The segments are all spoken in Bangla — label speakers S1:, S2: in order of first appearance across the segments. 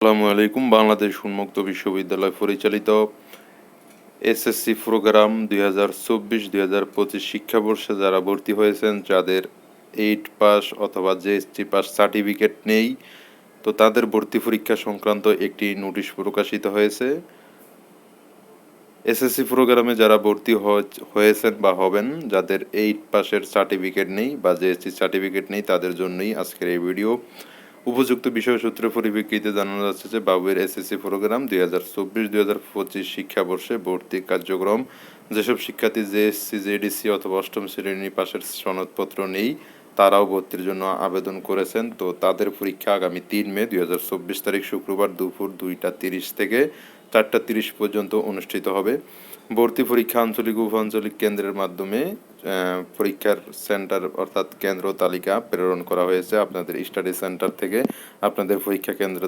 S1: আসসালামু আলাইকুম, বাংলাদেশ উন্মুক্ত বিশ্ববিদ্যালয় পরিচালিত এসএসসি প্রোগ্রাম দুই হাজার চব্বিশ দুই হাজার পঁচিশ শিক্ষাবর্ষে যারা ভর্তি হয়েছেন, যাদের এইট পাস অথবা জেএসটি পাস সার্টিফিকেট নেই, তো তাদের ভর্তি পরীক্ষা সংক্রান্ত একটি নোটিশ প্রকাশিত হয়েছে। এসএসসি প্রোগ্রামে যারা ভর্তি হয়েছেন বা হবেন, যাদের এইট পাসের সার্টিফিকেট নেই বা জেএসটি সার্টিফিকেট নেই, তাদের জন্যই আজকের এই ভিডিও উপযুক্ত বিষয়সূত্রের পরিপ্রেক্ষিতে জানানো যাচ্ছে যে বাবুয়ের এসএসসি প্রোগ্রাম দুই হাজার চব্বিশ দুই হাজার পঁচিশ শিক্ষাবর্ষে ভর্তি কার্যক্রম। যেসব শিক্ষার্থী জেএসসি, জেডিসি অথবা অষ্টম শ্রেণি পাশের সনদপত্র নেই, তারাও ভর্তির জন্য আবেদন করেছেন। তো তাদের পরীক্ষা আগামী তিন মে দুই হাজার চব্বিশ তারিখ শুক্রবার দুপুর দুইটা তিরিশ থেকে চারটা তিরিশ পর্যন্ত অনুষ্ঠিত হবে। ভর্তি পরীক্ষা আঞ্চলিক উপ আঞ্চলিক কেন্দ্রের মাধ্যমে পরীক্ষার সেন্টার অর্থাৎ কেন্দ্র তালিকা প্রেরণ করা হয়েছে আপনাদের স্টাডি সেন্টার থেকে। আপনাদের পরীক্ষা কেন্দ্র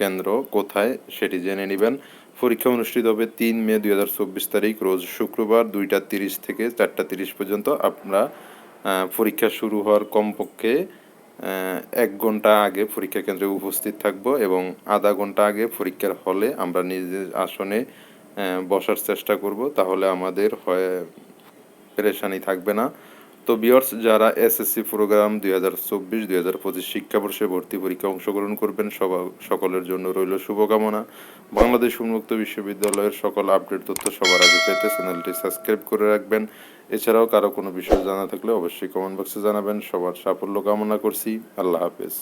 S1: কেন্দ্র কোথায় সেটি জেনে নেবেন। পরীক্ষা অনুষ্ঠিত হবে তিন মে দুই হাজার চব্বিশ তারিখ রোজ শুক্রবার দুইটা তিরিশ থেকে চারটা তিরিশ পর্যন্ত। আহ, পরীক্ষা শুরু হওয়ার কমপক্ষে এক ঘণ্টা আগে পরীক্ষা কেন্দ্রে উপস্থিত থাকব এবং আধা ঘণ্টা আগে পরীক্ষার হলে আমরা নিজের আসনে বসার চেষ্টা করব। তাহলে আমাদের হয় পেরেশানি থাকবে না। তো বিয়ার্স যারা এসএসসি প্রোগ্রাম দুই হাজার চব্বিশ, দুই হাজার পঁচিশ শিক্ষাবর্ষে ভর্তি পরীক্ষা অংশগ্রহণ করবেন, সবা সকলের জন্য রইল শুভকামনা। বাংলাদেশ উন্মুক্ত বিশ্ববিদ্যালয়ের সকল আপডেট তথ্য সবার আগে পেতে চ্যানেলটি সাবস্ক্রাইব করে রাখবেন। এছাড়াও কারও কোনো বিষয় জানা থাকলে অবশ্যই কমেন্ট বক্সে জানাবেন। সবার সাফল্য কামনা করছি। আল্লাহ হাফেজ।